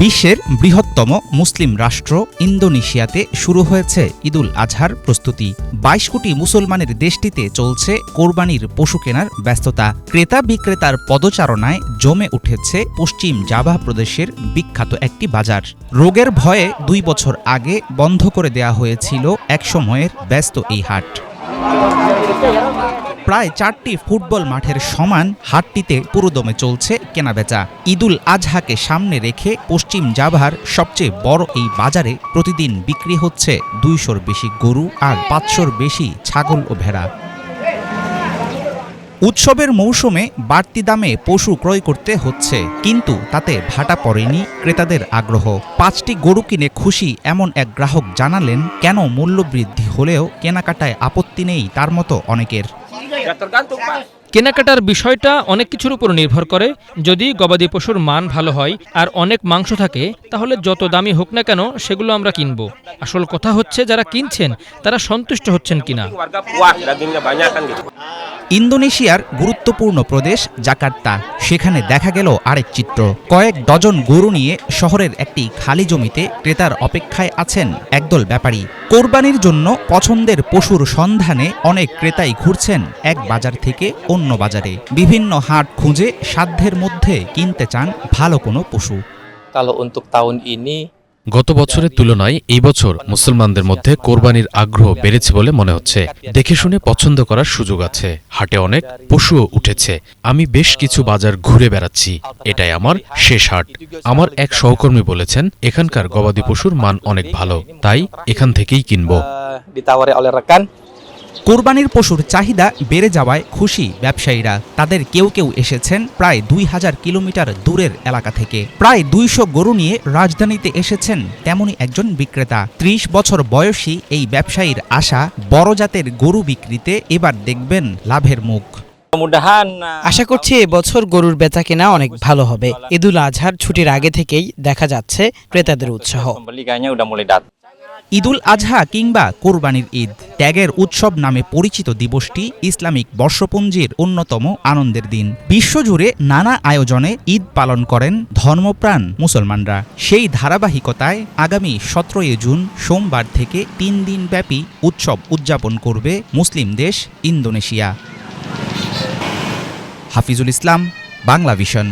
বিশ্বের বৃহত্তম মুসলিম রাষ্ট্র ইন্দোনেশিয়াতে শুরু হয়েছে ঈদুল আজহার প্রস্তুতি। বাইশ কোটি মুসলমানের দেশটিতে চলছে কোরবানির পশু কেনার ব্যস্ততা। ক্রেতা বিক্রেতার পদচারণায় জমে উঠেছে পশ্চিম জাভা প্রদেশের বিখ্যাত একটি বাজার। রোগের ভয়ে দুই বছর আগে বন্ধ করে দেয়া হয়েছিল একসময়ের ব্যস্ত এই হাট। প্রায় চারটি ফুটবল মাঠের সমান হাটটিতে পুরোদমে চলছে কেনাবেচা। ঈদুল আজহাকে সামনে রেখে পশ্চিম জাভার সবচেয়ে বড় এই বাজারে প্রতিদিন বিক্রি হচ্ছে দুইশোর বেশি গরু আর পাঁচশোর বেশি ছাগল ও ভেড়া। উৎসবের মৌসুমে বাড়তি দামে পশু ক্রয় করতে হচ্ছে, কিন্তু তাতে ভাটা পড়েনি ক্রেতাদের আগ্রহ। পাঁচটি গরু কিনে খুশি এমন এক গ্রাহক জানালেন, কেন মূল্যবৃদ্ধি হলেও কেনাকাটায় আপত্তি নেই তার মতো অনেকের. কেনাকাটার বিষয়টা অনেক কিছুর উপর নির্ভর করে। যদি গবাদি পশুর মান ভালো হয় আর অনেক মাংস থাকে তাহলে যত দামি হোক না কেন সেগুলো আমরা কিনব। আসল কথা হচ্ছে যারা কিনছেন তারা সন্তুষ্ট হচ্ছেন কিনা। ইন্দোনেশিয়ার গুরুত্বপূর্ণ প্রদেশ জাকার্তা। সেখানে দেখা গেল আরেক চিত্র। কয়েক ডজন গরু নিয়ে শহরের একটি খালি জমিতে ক্রেতার অপেক্ষায় আছেন একদল ব্যাপারী। কোরবানির জন্য পছন্দের পশুর সন্ধানে অনেক ক্রেতাই ঘুরছেন এক বাজার থেকে অন্য বাজারে। বিভিন্ন হাট খুঁজে সাধ্যের মধ্যে কিনতে চান ভালো কোনো পশু। Kalau untuk গত বছরের তুলনায় এই বছর মুসলমানদের মধ্যে কোরবানির আগ্রহ বেড়েছে বলে মনে হচ্ছে। দেখে শুনে পছন্দ করার সুযোগ আছে। হাটে অনেক পশুও উঠেছে। আমি বেশ কিছু বাজার ঘুরে বেড়াচ্ছি। এটাই আমার শেষ হাট। আমার এক সহকর্মী বলেছেন, এখানকার গবাদি পশুর মান অনেক ভালো। তাই এখান থেকেই কিনবো। কোরবানির পশুর চাহিদা বেড়ে যাওয়ায় খুশি ব্যবসায়ীরা। তাদের কেউ কেউ এসেছেন প্রায় দুই হাজার কিলোমিটার দূরের এলাকা থেকে। প্রায় দুইশো গরু নিয়ে রাজধানীতে এসেছেন তেমনই একজন বিক্রেতা। ত্রিশ বছর বয়সী এই ব্যবসায়ীর আশা, বড় জাতের গরু বিক্রিতে এবার দেখবেন লাভের মুখ। আশা করছি এবছর গরুর বেচা কেনা অনেক ভালো হবে। ঈদুল আজহার ছুটির আগে থেকেই দেখা যাচ্ছে ক্রেতাদের উৎসাহ। ঈদুল আজহা কিংবা কোরবানির ঈদ। ত্যাগের উৎসব নামে পরিচিত দিবসটি ইসলামিক বর্ষপঞ্জির অন্যতম আনন্দের দিন। বিশ্বজুড়ে নানা আয়োজনে ঈদ পালন করেন ধর্মপ্রাণ মুসলমানরা। সেই ধারাবাহিকতায় আগামী সতেরোই জুন সোমবার থেকে তিন দিনব্যাপী উৎসব উদযাপন করবে মুসলিম দেশ ইন্দোনেশিয়া। হাফিজুল ইসলাম, বাংলা ভিশন।